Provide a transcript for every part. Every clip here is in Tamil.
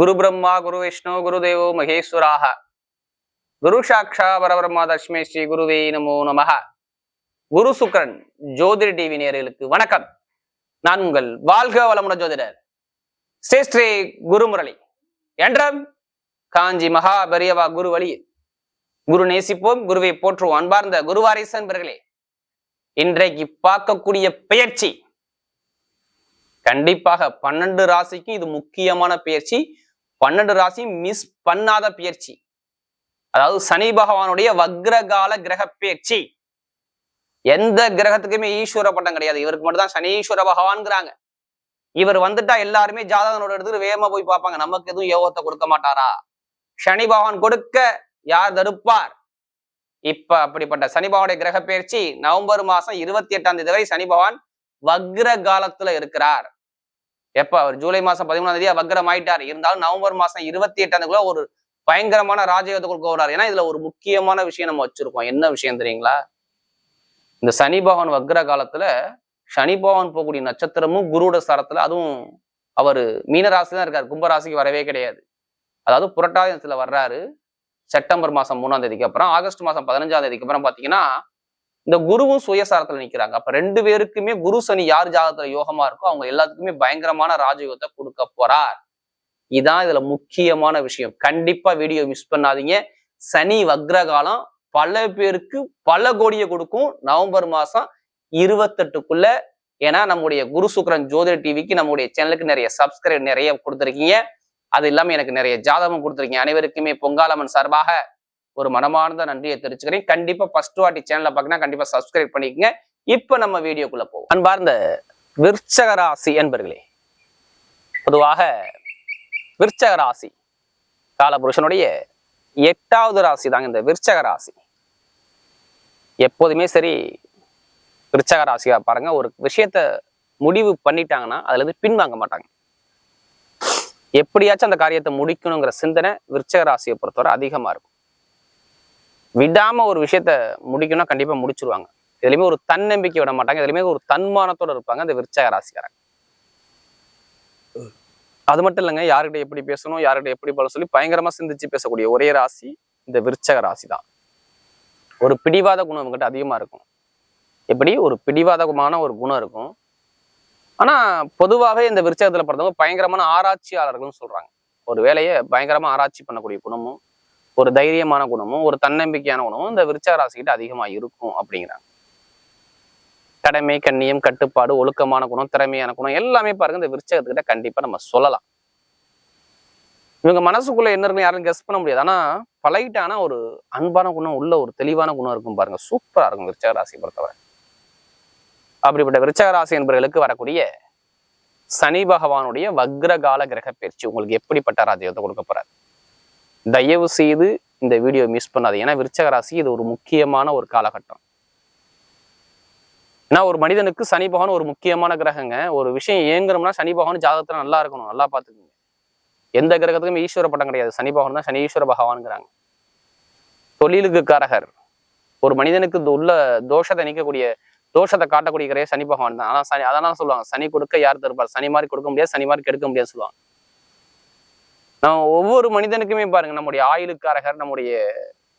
குரு பிரம்மா குரு விஷ்ணு குரு தேவோ மகேஸ்வராக. குரு சாட்சா பரபிரம்மா தஷ்மே ஸ்ரீ குருவே நமோ நமக குரு சுக்ரன் ஜோதிட டிவி நேர்களுக்கு வணக்கம். நான் உங்கள் வாழ்க வளமுடன் ஜோதிடர் ஸ்ரீ ஸ்ரீ குருமுரளி. என்றம் காஞ்சி மகா பெரியவா குரு வழியில் குரு நேசிப்போம் குருவை போற்றுவோம். அன்பார்ந்த குருவாரிசன் என்பர்களே இன்றைக்கு பார்க்கக்கூடிய பெயர்ச்சி. கண்டிப்பாக பன்னெண்டு ராசிக்கு இது முக்கியமான பயிற்சி பன்னெண்டு ராசி மிஸ் பண்ணாத பயிற்சி. அதாவது சனி பகவானுடைய வக்ரகால கிரக பயிற்சி எந்த கிரகத்துக்குமே ஈஸ்வர பட்டம் கிடையாது. இவருக்கு மட்டும் தான் சனீஸ்வர பகவான்ங்கிறாங்க. இவர் வந்துட்டா எல்லாருமே ஜாதகனோட எடுத்து வேகமா போய் பார்ப்பாங்க. நமக்கு எதுவும் யோகத்தை கொடுக்க மாட்டாரா? சனி பகவான் கொடுக்க யார் தடுப்பார்? இப்ப அப்படிப்பட்ட சனி பகவானுடைய கிரக பயிற்சி நவம்பர் மாசம் இருபத்தி எட்டாம் தேதி வரை சனி பகவான் வக்ர காலத்துல இருக்கிறார். எப்ப? அவர் ஜூலை மாசம் பதிமூணாம் தேதி வக்ரம் ஆயிட்டார். இருந்தாலும் நவம்பர் மாசம் இருபத்தி எட்டாம் ஒரு பயங்கரமான ராஜயோகத்துக்குள் கொடுக்க ஏன்னா இதுல ஒரு முக்கியமான விஷயம் நம்ம வச்சிருக்கோம். என்ன விஷயம் தெரியுங்களா? இந்த சனி பகவான் வக்ர காலத்துல சனி பகவான் போகக்கூடிய நட்சத்திரமும் குருவோட சரத்துல அதுவும் அவர் மீனராசி தான் இருக்காரு. கும்பராசிக்கு வரவே கிடையாது. அதாவது புரட்டாதி வர்றாரு. செப்டம்பர் மாசம் மூணாம் தேதிக்கு அப்புறம் ஆகஸ்ட் மாசம் பதினஞ்சாம் தேதிக்கு அப்புறம் பாத்தீங்கன்னா இந்த குருவும் சுயசாரத்துல நிக்கிறாங்க. அப்ப ரெண்டு பேருக்குமே குரு சனி யார் ஜாதகத்துல யோகமா இருக்கோ அவங்க எல்லாத்துக்குமே பயங்கரமான ராஜயோகத்தை கொடுக்க போறார். இதான் இதுல முக்கியமான விஷயம். கண்டிப்பா வீடியோ மிஸ் பண்ணாதீங்க. சனி வக்ரகாலம் பல பேருக்கு பல கோடியை கொடுக்கும். நவம்பர் மாசம் இருபத்தெட்டுக்குள்ள ஏன்னா நம்முடைய குரு சுக்கரன் ஜோதிட டிவிக்கு நம்முடைய சேனலுக்கு நிறைய சப்ஸ்கிரைப் நிறைய கொடுத்துருக்கீங்க. அது இல்லாம எனக்கு நிறைய ஜாதகம் கொடுத்துருக்கீங்க. அனைவருக்குமே பொங்காலம்மன் சார்பாக ஒரு மனமார்ந்த நன்றியை தெரிவிச்சுக்கிறேன். கண்டிப்பா ஃபர்ஸ்ட் வாட்டி சேனலை பார்க்கணும் கண்டிப்பா சப்ஸ்கிரைப் பண்ணிக்கங்க. இப்ப நம்ம வீடியோக்குள்ள போவோம். அன்பார்ந்த விருச்சக ராசி என்பர்களே பொதுவாக விருச்சக ராசி காலபுருஷனுடைய எட்டாவது ராசி தாங்க இந்த விருச்சக ராசி. எப்போதுமே சரி விருச்சக ராசியா பாருங்க. ஒரு விஷயத்த முடிவு பண்ணிட்டாங்கன்னா அதுல இருந்து பின்வாங்க மாட்டாங்க. எப்படியாச்சும் அந்த காரியத்தை முடிக்கணுங்கிற சிந்தனை விருச்சக ராசியை பொறுத்தவரை அதிகமா இருக்கும். விடாம ஒரு விஷயத்த முடிக்கணும்னா கண்டிப்பா முடிச்சிருவாங்க. இதுலயுமே ஒரு தன்னம்பிக்கை விட மாட்டாங்க. இதுலயுமே ஒரு தன்மானத்தோட இருப்பாங்க. அந்த விருச்சக ராசிக்காரங்க. அது மட்டும் இல்லைங்க யார்கிட்ட எப்படி பேசணும் யார்கிட்ட எப்படி போல சொல்லி பயங்கரமா சிந்திச்சு பேசக்கூடிய ஒரே ராசி இந்த விருச்சக ராசி தான் ஒரு பிடிவாத குணம் அவங்ககிட்ட அதிகமா இருக்கும். எப்படி? ஒரு பிடிவாதமான ஒரு குணம் இருக்கும். ஆனா பொதுவாகவே இந்த விருச்சகத்தில் பிறந்தவங்க பயங்கரமான ஆராய்ச்சியாளர்கள்னு சொல்றாங்க. ஒரு வேலையை பயங்கரமா ஆராய்ச்சி பண்ணக்கூடிய குணமும் ஒரு தைரியமான குணமும் ஒரு தன்னம்பிக்கையான குணமும் இந்த விருச்சக ராசிக்கிட்ட அதிகமா இருக்கும் அப்படிங்கிறாங்க. கடமை கண்ணியம் கட்டுப்பாடு ஒழுக்கமான குணம் திறமையான குணம் எல்லாமே பாருங்க இந்த விருச்சகத்துக்கிட்ட கண்டிப்பா நம்ம சொல்லலாம். இவங்க மனசுக்குள்ள என்ன இருக்கு யாரும் கெஸ் பண்ண முடியாது. ஆனா பழகிட்டானா ஒரு அன்பான குணம் உள்ள ஒரு தெளிவான குணம் இருக்கும் பாருங்க. சூப்பரா இருக்கும் விருச்சக ராசியை பொறுத்தவரை. அப்படிப்பட்ட விருச்சக ராசி என்பவர்களுக்கு வரக்கூடிய சனி பகவானுடைய வக்ரகால கிரக பயிற்சி உங்களுக்கு எப்படிப்பட்ட ராஜ்யத்தை கொடுக்க போறாரு? தயவு செய்து இந்த வீடியோ மிஸ் பண்ணாது ஏன்னா விருச்சக ராசி இது ஒரு முக்கியமான ஒரு காலகட்டம். ஏன்னா ஒரு மனிதனுக்கு சனி பகவான் ஒரு முக்கியமான கிரகங்க. ஒரு விஷயம் ஏங்குறோம்னா சனி பகவான் ஜாதகத்துல நல்லா இருக்கணும். நல்லா பார்த்துக்குங்க. எந்த கிரகத்துக்குமே ஈஸ்வர பட்டம் கிடையாது. சனி பகவான் தான் சனீஸ்வர பகவான்ங்கிறாங்க. தொழிலுக்கு காரகர் ஒரு மனிதனுக்கு இந்த உள்ள தோஷத்தை நீக்கக்கூடிய தோஷத்தை காட்டக்கூடிய கிரக சனி பகவான் தான். ஆனா சனி அதனால சொல்லுவாங்க சனி கொடுக்க யார் தருப்பார் சனி மாதிரி கொடுக்க முடியாது சனி மாதிரி கெடுக்க முடியாது சொல்லுவாங்க. நம்ம ஒவ்வொரு மனிதனுக்குமே பாருங்க நம்முடைய ஆயுளுக்காரகர் நம்முடைய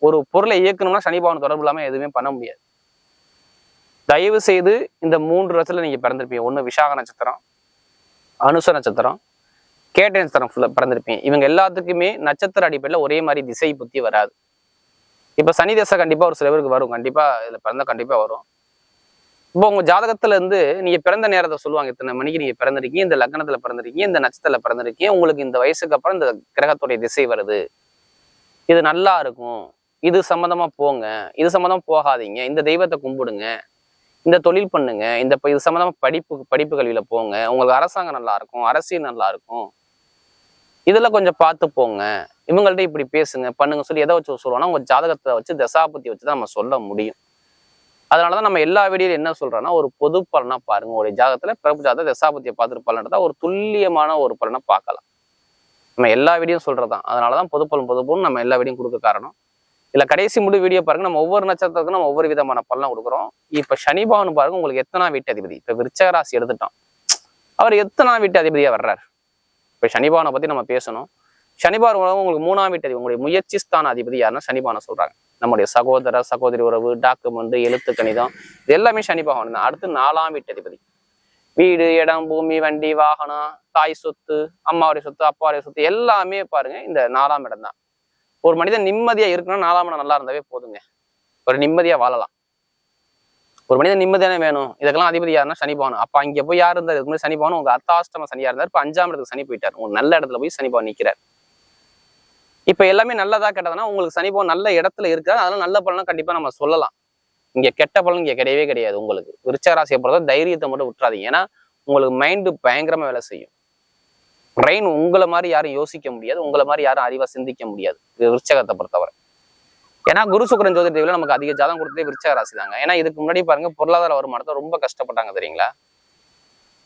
ஒரு பொருளை இயக்கணும்னா சனிபாவன் தொடர்பு இல்லாமல் எதுவுமே பண்ண முடியாது. தயவு செய்து இந்த மூன்று ரசத்துல நீங்க பிறந்திருப்பீங்க. ஒன்று விசாக நட்சத்திரம் அனுச நட்சத்திரம் கேட்ட நட்சத்திரம் ஃபுல்லாக பிறந்திருப்பீங்க. இவங்க எல்லாத்துக்குமே நட்சத்திர அடிப்படையில் ஒரே மாதிரி திசை புத்தி வராது. இப்போ சனி தசை கண்டிப்பாக ஒரு சில பேருக்கு வரும். கண்டிப்பாக இதில் பிறந்தால் கண்டிப்பாக வரும். இப்போ உங்க ஜாதகத்துல இருந்து நீங்க பிறந்த நேரத்தை சொல்லுவாங்க. இத்தனை மணிக்கு நீங்க பிறந்திருக்கீங்க இந்த லக்னத்துல பிறந்திருக்கீங்க இந்த நட்சத்திரத்துல பிறந்திருக்கீங்க. உங்களுக்கு இந்த வயசுக்கு அப்புறம் இந்த கிரகத்துடைய திசை வருது. இது நல்லா இருக்கும். இது சம்மந்தமா போங்க. இது சம்மந்தமா போகாதீங்க. இந்த தெய்வத்தை கும்பிடுங்க. இந்த தொழில் பண்ணுங்க. இந்த ப- இது சம்மந்தமா படிப்பு படிப்பு கல்வியில போங்க. உங்களுக்கு அரசாங்கம் நல்லா இருக்கும். அரசியல் நல்லா இருக்கும். இதெல்லாம் கொஞ்சம் பார்த்து போங்க. இவங்கள்ட்ட இப்படி பேசுங்க. பண்ணுங்க. சொல்லி எதை வச்சு சொல்லுவோம்னா உங்க ஜாதகத்தை வச்சு தசாபத்தி வச்சு தான் நம்ம சொல்ல முடியும். அதனாலதான் நம்ம எல்லா வீடியோலையும் என்ன சொல்றோம்னா ஒரு பொது பலனாக பாருங்க. ஒரு ஜாகத்தில் பிறப்பு ஜாதக தசாபத்தியை பார்த்துட்டு பலன்றதா ஒரு துல்லியமான ஒரு பலனை பார்க்கலாம். நம்ம எல்லா வீடியும் சொல்றதுதான். அதனாலதான் பொது பலன் பொது பலன் நம்ம எல்லா வீடியும் கொடுக்க காரணம். இல்லை கடைசி முடி வீடியோ பாருங்க. நம்ம ஒவ்வொரு நட்சத்திரத்துக்கும் நம்ம ஒவ்வொரு விதமான பலனை கொடுக்குறோம். இப்ப சனிபாவன் பாருங்க உங்களுக்கு எத்தனா வீட்டு அதிபதி? இப்ப விருச்சகராசி எடுத்துட்டோம். அவர் எத்தனா வீட்டு அதிபதியா வர்றாரு? இப்போ சனிபாவனை பத்தி நம்ம பேசணும். சனிபார் உங்களுக்கு மூணாம் வீட்டு உங்களுடைய முயற்சி ஸ்தான அதிபதி யாருன்னா சனிபானை சொல்றாங்க. நம்முடைய சகோதர சகோதரி உறவு டாக்குமெண்ட் எழுத்து கணிதம் இது எல்லாமே சனி பகவான் தான். அடுத்து நாலாம் வீட்டு அதிபதி. வீடு இடம் பூமி வண்டி வாகனம் தாய் சொத்து அம்மாவுடைய சொத்து அப்பாவுடைய சொத்து எல்லாமே பாருங்க இந்த நாலாம் இடம் தான். ஒரு மனிதன் நிம்மதியா இருக்கணும் நாலாம் இடம் நல்லா இருந்தாவே போதுங்க. ஒரு நிம்மதியா வாழலாம். ஒரு மனிதன் நிம்மதியான வேணும். இதுக்கெல்லாம் அதிபதி யாருன்னா சனி பகவான். அப்ப அங்க போய் யார் இருந்தார்? இதுக்கு முன்னாடி சனி பகவான் உங்க அத்தாஷ்டம சனியா இருந்தார். இப்ப அஞ்சாம் இடத்துக்கு சனி போயிட்டார். உங்க நல்ல இடத்துல போய் சனி பவன் நிக்கிறார். இப்ப எல்லாமே நல்லதா கெட்டதுன்னா உங்களுக்கு சனி பகவான் நல்ல இடத்துல இருக்கா அதெல்லாம் நல்ல பலனா கண்டிப்பா நம்ம சொல்லலாம். இங்க கெட்ட பலன் இங்க கிடையவே கிடையாது உங்களுக்கு. விருச்சகராசியை பொறுத்த தைரியத்தை மட்டும் விட்டுறாதீங்க. ஏன்னா உங்களுக்கு மைண்டு பயங்கரமா வேலை செய்யும். பிரெயின் உங்களை மாதிரி யாரும் யோசிக்க முடியாது. உங்களை மாதிரி யாரும் அறிவா சிந்திக்க முடியாது. இது விருச்சகத்தை பொறுத்தவரை. ஏன்னா குரு சுக்கரன் ஜோதிட நமக்கு அதிக ஜாதம் கொடுத்ததே விருச்சக ராசி தாங்க ஏன்னா இதுக்கு முன்னாடி பாருங்க பொருளாதார வருமானத்தை ரொம்ப கஷ்டப்பட்டாங்க தெரியுங்களா?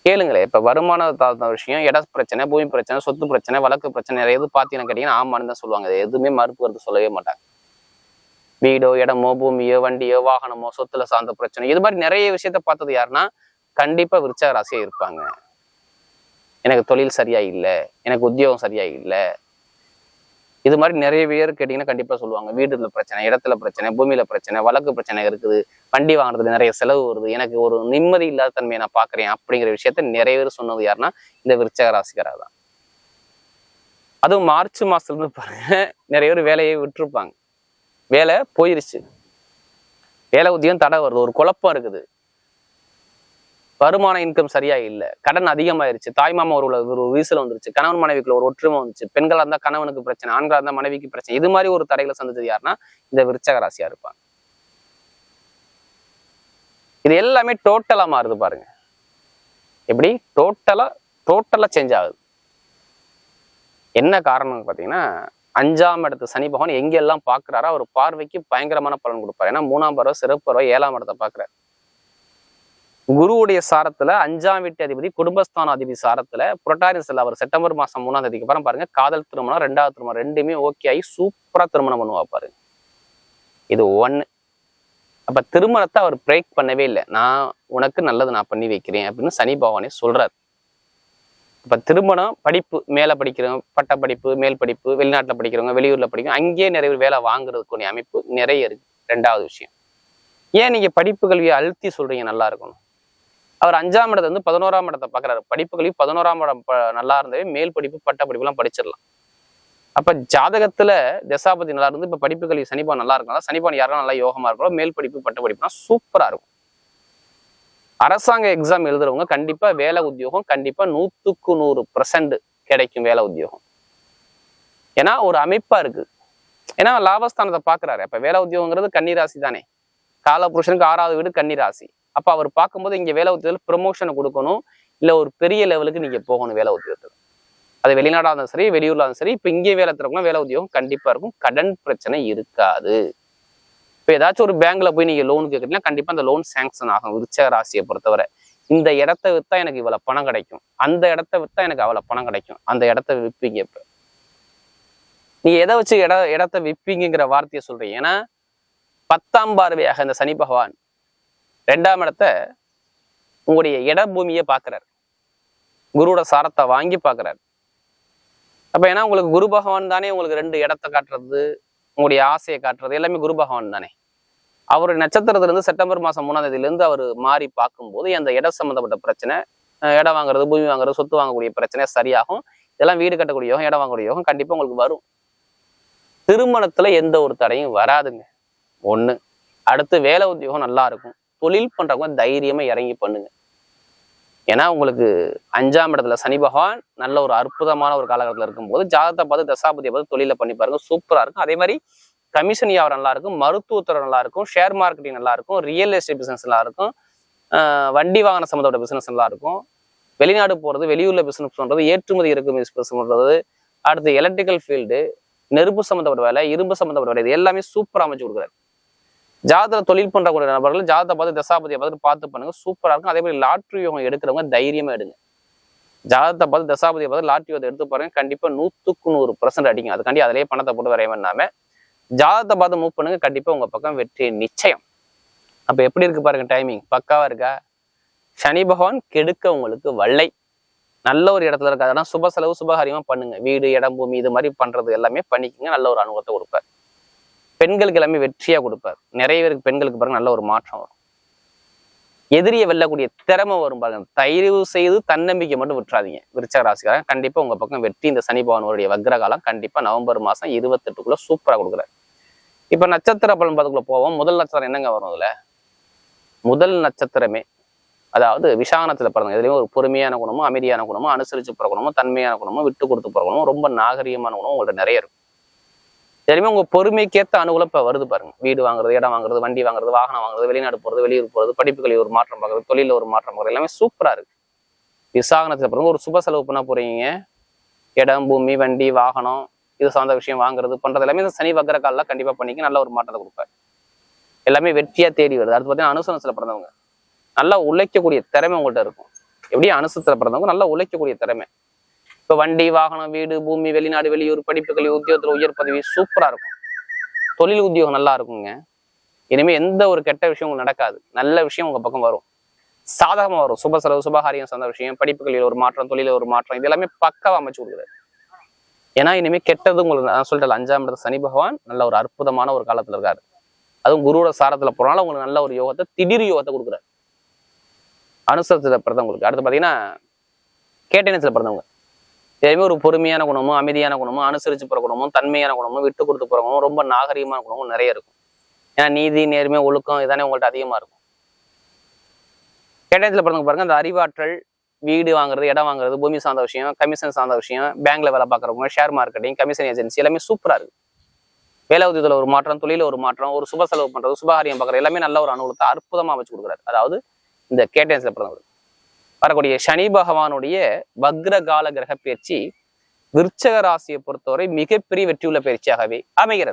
கேளுங்களேன் இப்ப வருமான தாழ்ந்த விஷயம் இட பிரச்சனை பூமி பிரச்சனை சொத்து பிரச்சனை வழக்கு பிரச்சனை நிறைய எது பார்த்தீங்கன்னா கேட்டீங்கன்னா ஆமான்னு தான் சொல்லுவாங்க. எதுவுமே மறுப்பு சொல்லவே மாட்டாங்க. வீடோ இடமோ பூமியோ வண்டியோ வாகனமோ சொத்துல சார்ந்த பிரச்சனை இது மாதிரி நிறைய விஷயத்த பார்த்தது யாருன்னா கண்டிப்பா விருச்சக ராசியா இருப்பாங்க. எனக்கு தொழில் சரியா இல்லை எனக்கு உத்தியோகம் சரியா இல்லை இது மாதிரி நிறைய பேர் கேட்டீங்கன்னா கண்டிப்பா சொல்லுவாங்க. வீடுல பிரச்சனை இடத்துல பிரச்சனை பூமியில பிரச்சனை வழக்கு பிரச்சனை இருக்குது. வண்டி வாங்குறதுல நிறைய செலவு வருது. எனக்கு ஒரு நிம்மதி இல்லாத தன்மையை நான் பாக்குறேன் அப்படிங்கிற விஷயத்த நிறைய பேர் சொன்னது யாருன்னா இந்த விருச்சக ராசிக்காராக தான். அதுவும் மார்ச் மாசத்துல இருந்து பாருங்க நிறைய பேர் வேலையை விட்டுருப்பாங்க. வேலை போயிருச்சு. வேலை உத்தியம் தடை வருது. ஒரு குழப்பம் இருக்குது. வருமான இன்கம் சரியா இல்லை. கடன் அதிகமாயிருச்சு. தாய்மாமா ஒரு ஒரு வீசல் வந்துருச்சு. கணவன் மனைவிக்குள்ள ஒரு ஒற்றுமை வந்துச்சு. பெண்களா இருந்தா கணவனுக்கு பிரச்சனை ஆண்களா இருந்தா மனைவிக்கு பிரச்சனை. இது மாதிரி ஒரு தடைகளை சந்திச்சது யாருன்னா இந்த விருச்சக ராசியா இருப்பாங்க. இது எல்லாமே டோட்டலா மாறுது பாருங்க. எப்படி? டோட்டலா டோட்டலா சேஞ்ச் ஆகுது. என்ன காரணம் பாத்தீங்கன்னா அஞ்சாம் இடத்து சனி பகவான் எங்கெல்லாம் பார்க்குறாரோ அவர் பார்வைக்கு பயங்கரமான பலன் கொடுப்பாரு. ஏன்னா மூணாம் பருவம் சிறப்பு பருவம் ஏழாம் இடத்தை பார்க்குறாரு. குருவுடைய சாரத்துல அஞ்சாம் வீட்டு அதிபதி குடும்பஸ்தான அதிபதி சாரத்துல புரட்டாரி செல்ல அவர் செப்டம்பர் மாசம் மூணாம் தேதிக்கு அப்புறம் பாருங்க காதல் திருமணம் ரெண்டாவது திருமணம் ரெண்டுமே ஓகே ஆகி சூப்பரா திருமணம் பண்ணுவா பாருங்க. இது ஒன்னு அப்ப திருமணத்தை அவர் பிரேக் பண்ணவே இல்லை. நான் உனக்கு நல்லது நான் பண்ணி வைக்கிறேன் அப்படின்னு சனி பகவானே சொல்றாரு. இப்ப திருமணம் படிப்பு மேல படிக்கிறவங்க பட்ட படிப்பு மேல் படிப்பு வெளிநாட்டுல படிக்கிறவங்க வெளியூர்ல படிக்கிறவங்க அங்கேயே நிறைய பேர் வேலை வாங்குறதுக்குரிய அமைப்பு நிறைய இருக்கு. ரெண்டாவது விஷயம். ஏன் நீங்க படிப்பு கல்வியை அழுத்தி சொல்றீங்க நல்லா இருக்கணும். அவர் அஞ்சாம் இடத்தை வந்து பதினோராம் இடத்தை பாக்குறாரு படிப்புகளையும் பதினோராம் இடம் நல்லா இருந்தவே மேல் படிப்பு பட்ட படிப்புலாம் படிச்சிடலாம். அப்ப ஜாதகத்துல தசாபதி நல்லா இருந்து இப்ப படிப்புகள் சனிபான் நல்லா இருக்கலாம் சனிபான் யாரெல்லாம் நல்லா யோகமா இருக்கோ மேல் படிப்பு பட்ட படிப்புலாம் சூப்பரா இருக்கும். அரசாங்க எக்ஸாம் எழுதுறவங்க கண்டிப்பா வேலை உத்தியோகம் கண்டிப்பா நூத்துக்கு நூறு பர்சன்ட் கிடைக்கும் வேலை உத்தியோகம். ஏன்னா ஒரு அமைப்பா இருக்கு. ஏன்னா லாபஸ்தானத்தை பார்க்குறாரு. அப்ப வேலை உத்தியோகங்கிறது கன்னிராசி தானே. காலபுருஷனுக்கு ஆறாவது வீடு கன்னிராசி. அப்ப அவர் பார்க்கும்போது இங்க வேலை உத்தியோகத்தில் ப்ரொமோஷனை கொடுக்கணும். இல்ல ஒரு பெரிய லெவலுக்கு நீங்க போகணும் வேலை உத்தியோகத்தில். அது வெளிநாடா இருந்தாலும் சரி வெளியூர்ல இருந்தாலும் சரி இப்ப இங்கே வேலை தரவங்க வேலை உத்தியோகம் கண்டிப்பா இருக்கும். கடன் பிரச்சனை இருக்காது. இப்ப ஏதாச்சும் ஒரு பேங்க்ல போய் நீங்க லோன் கேட்குறீங்கன்னா கண்டிப்பா அந்த லோன் சாங்ஷன் ஆகும். விருச்சக ராசியை பொறுத்தவரை. இந்த இடத்த விற்றா எனக்கு இவ்வளவு பணம் கிடைக்கும். அந்த இடத்த விற்றா எனக்கு அவ்வளவு பணம் கிடைக்கும். அந்த இடத்த விற்பீங்க இப்போ. நீங்கள் எதை வச்சு இட இடத்த விற்பீங்கிற வார்த்தையை சொல்றீங்க? ஏன்னா பத்தாம் பார்வையாக இந்த சனி பகவான் ரெண்டாம் இடத்த உங்களுடைய இட பூமியை பார்க்குறாரு. குருவோட சாரத்தை வாங்கி பார்க்கிறார். அப்போ ஏன்னா உங்களுக்கு குரு பகவான் தானே உங்களுக்கு ரெண்டு இடத்த காட்டுறது உங்களுடைய ஆசையை காட்டுறது எல்லாமே குரு பகவான் தானே. அவருடைய நட்சத்திரத்திலேருந்து செப்டம்பர் மாதம் மூணாம் தேதியிலேருந்து அவர் மாறி பார்க்கும்போது அந்த இடம் சம்மந்தப்பட்ட பிரச்சனை இடம் வாங்குறது பூமி வாங்குறது சொத்து வாங்கக்கூடிய பிரச்சனை சரியாகும். இதெல்லாம் வீடு கட்டக்கூடிய யோகம் இடம் வாங்கக்கூடிய யோகம் கண்டிப்பாக உங்களுக்கு வரும். திருமணத்தில் எந்த ஒரு தடையும் வராதுங்க. ஒன்று அடுத்து வேலை உத்தியோகம் நல்லா இருக்கும். தொழில் பண்றவங்க தைரியமா இறங்கி பண்ணுங்க. ஏன்னா உங்களுக்கு அஞ்சாம் இடத்துல சனி பகவான் நல்ல ஒரு அற்புதமான ஒரு காலகட்டத்தில் இருக்கும்போது ஜாதகத்தை பார்த்து தசாபதியை பார்த்து தொழில பண்ணி பாருங்க சூப்பரா இருக்கும். அதே மாதிரி கமிஷன் வியாபாரம் நல்லா இருக்கும் மருத்துவத்துறை நல்லா இருக்கும் ஷேர் மார்க்கெட்டிங் நல்லா இருக்கும் ரியல் எஸ்டேட் பிசினஸ் நல்லா இருக்கும் வண்டி வாகன சம்மந்தப்பட்ட பிசினஸ் நல்லா இருக்கும். வெளிநாடு போறது வெளியூர்ல பிசினஸ் பண்றது ஏற்றுமதி இறக்குமதி பிசினஸ் பண்றது அடுத்து எலக்ட்ரிக்கல் ஃபீல்டு நெருப்பு சம்மந்தப்பட்ட வேலை இரும்பு சம்மந்தப்பட்ட வேலை இது எல்லாமே சூப்பராக அமைச்சு கொடுக்குறாரு. ஜாதகத்தில் தொழில் பண்றக்கூடிய நபர்கள் ஜாதகத்தை பார்த்து தசாபதியை பார்த்து பார்த்து பண்ணுங்க. சூப்பராக இருக்கும். அதே மாதிரி லாட்ரி யோகம் எடுக்கிறவங்க தைரியமாக எடுங்க. ஜாதகத்தை பார்த்து தசாபதியை பார்த்து லாட்ரி யோகத்தை எடுத்து பாருங்க. கண்டிப்பாக நூற்றுக்கு நூறு பர்சன்ட் அடிக்கும் அதுக்காண்டி அதிலேயே பணத்தை போட்டு வரைய வேண்டாம ஜாதகத்தை பார்த்து மூவ் பண்ணுங்க. கண்டிப்பாக உங்கள் பக்கம் வெற்றி நிச்சயம். அப்போ எப்படி இருக்கு பாருங்க டைமிங் பக்காவாக இருக்கா? சனி பகவான் கெடுக்க உங்களுக்கு வல்லை. நல்ல ஒரு இடத்துல இருக்காது ஆனால் சுப செலவு சுபகாரியமாக பண்ணுங்க. வீடு இடம் பூமி இது மாதிரி பண்றது எல்லாமே பண்ணிக்கங்க. நல்ல ஒரு அனுபவத்தை கொடுப்பாரு. பெண்களுக்கு எல்லாமே வெற்றியாக கொடுப்பார். நிறைய பேருக்கு பெண்களுக்கு பாருங்க நல்ல ஒரு மாற்றம் வரும். எதிரியை வெல்லக்கூடிய திறமை வரும் பாருங்க. தயவு செய்து தன்னம்பிக்கை மட்டும் விட்டுறாதீங்க. விருச்சக ராசிக்காரங்க கண்டிப்பா உங்க பக்கம் வெற்றி. இந்த சனி பகவானுடைய வக்ரகாலம் கண்டிப்பா நவம்பர் மாசம் இருபத்தெட்டுக்குள்ள சூப்பரா கொடுக்குறாரு. இப்ப நட்சத்திர பலன் பதக்குள்ள போவோம். முதல் நட்சத்திரம் என்னங்க வரும் அதுல? முதல் நட்சத்திரமே அதாவது விசானத்தில் பிறந்த இதுலயும் ஒரு பொறுமையான குணமும் அமைதியான குணமும் அனுசரிச்சு போற குணமும் தன்மையான குணமும் விட்டு கொடுத்து போற குணமும் ரொம்ப நாகரிகமான குணமும் உங்கள்ட்ட நிறைய இருக்கும். சரிமே உங்க பொறுமைக்கேற்ற அனுகூலம் இப்போ வருது பாருங்க. வீடு வாங்குறது இடம் வாங்குறது வண்டி வாங்குறது வாகனம் வாங்குறது வெளிநாடு போறது வெளியூர் போறது படிப்புகளில் ஒரு மாற்றம் பார்க்குறது தொழில ஒரு மாற்றம் பார்க்குறது எல்லாமே சூப்பரா இருக்கு. விசாகனத்துல பிறகு ஒரு சுப செலவு பண்ண போறீங்க. இடம் பூமி வண்டி வாகனம் இது சார்ந்த விஷயம் வாங்குறது பண்றது எல்லாமே இந்த சனி வக்கர காலில் கண்டிப்பா பண்ணிக்க நல்ல ஒரு மாற்றத்தை கொடுப்பாரு. எல்லாமே வெற்றியா தேடி வருது. அடுத்து பார்த்தீங்கன்னா அனுசனத்துல பிறந்தவங்க. நல்லா உழைக்கக்கூடிய திறமை உங்கள்கிட்ட இருக்கும். எப்படியும் அனுசத்துல பிறந்தவங்க நல்லா உழைக்கக்கூடிய திறமை. இப்ப வண்டி வாகனம் வீடு பூமி வெளிநாடு வெளியூர் படிப்புகள் உத்தியோகத்துல உயர் பதவி சூப்பரா இருக்கும். தொழில் உத்தியோகம் நல்லா இருக்குங்க. இனிமே எந்த ஒரு கெட்ட விஷயம் உங்களுக்கு நடக்காது. நல்ல விஷயம் உங்க பக்கம் வரும். சாதகமா வரும். சுப செலவு சுபகாரியம் சார்ந்த விஷயம் படிப்புகளில் ஒரு மாற்றம் தொழில ஒரு மாற்றம் இது எல்லாமே பக்காவா அமைச்சு கொடுக்குறாரு ஏன்னா இனிமே கெட்டது உங்களுக்கு நான் சொல்லிட்டு அஞ்சாம் இடத்துல சனி பகவான் நல்ல ஒரு அற்புதமான ஒரு காலத்துல இருக்காரு. அதுவும் குருவோட சாரத்துல போறனால உங்களுக்கு நல்ல ஒரு யோகத்தை திடீர் யோகத்தை கொடுக்குறாரு. அனுசரத்துல பிறந்தவங்களுக்கு அடுத்து பாத்தீங்கன்னா கேட்டனத்துல பிறந்தவங்க. எதுவுமே ஒரு பொறுமையான குணமும் அமைதியான குணமும் அனுசரிச்சு போகிற குணமும் தன்மையான குணமும் விட்டு கொடுத்து போகிற குணமும் ரொம்ப நாகரிகமான குணமும் நிறைய இருக்கும். ஏன்னா நீதி நேர்மை ஒழுக்கம் இதானே உங்கள்ட்ட அதிகமா இருக்கும். கேட்டனத்துல பிறந்தவங்க பாருங்க அந்த அறிவாற்றல் வீடு வாங்குறது இடம் வாங்குறது பூமி சார்ந்த விஷயம் கமிஷன் சார்ந்த விஷயம் பேங்க்ல வேலை பார்க்குறவங்க ஷேர் மார்க்கெட்டிங் கமிஷன் ஏஜென்சி எல்லாமே சூப்பராக இருக்கு. வேலை உதவியில் ஒரு மாற்றம் தொழில ஒரு மாற்றம் ஒரு சுப செலவு பண்றது சுபகாரியம் பார்க்குறது எல்லாமே நல்ல ஒரு அனுகூலத்தை அற்புதமா வச்சு கொடுக்குறாரு. அதாவது இந்த கேட்டன்ஸ்ல பிறந்தவர் வரக்கூடிய சனி பகவானுடைய வக்ரகால கிரக பயிற்சி விருச்சக ராசியை பொறுத்தவரை மிகப்பெரிய வெற்றியுள்ள பயிற்சியாகவே அமைகிறது.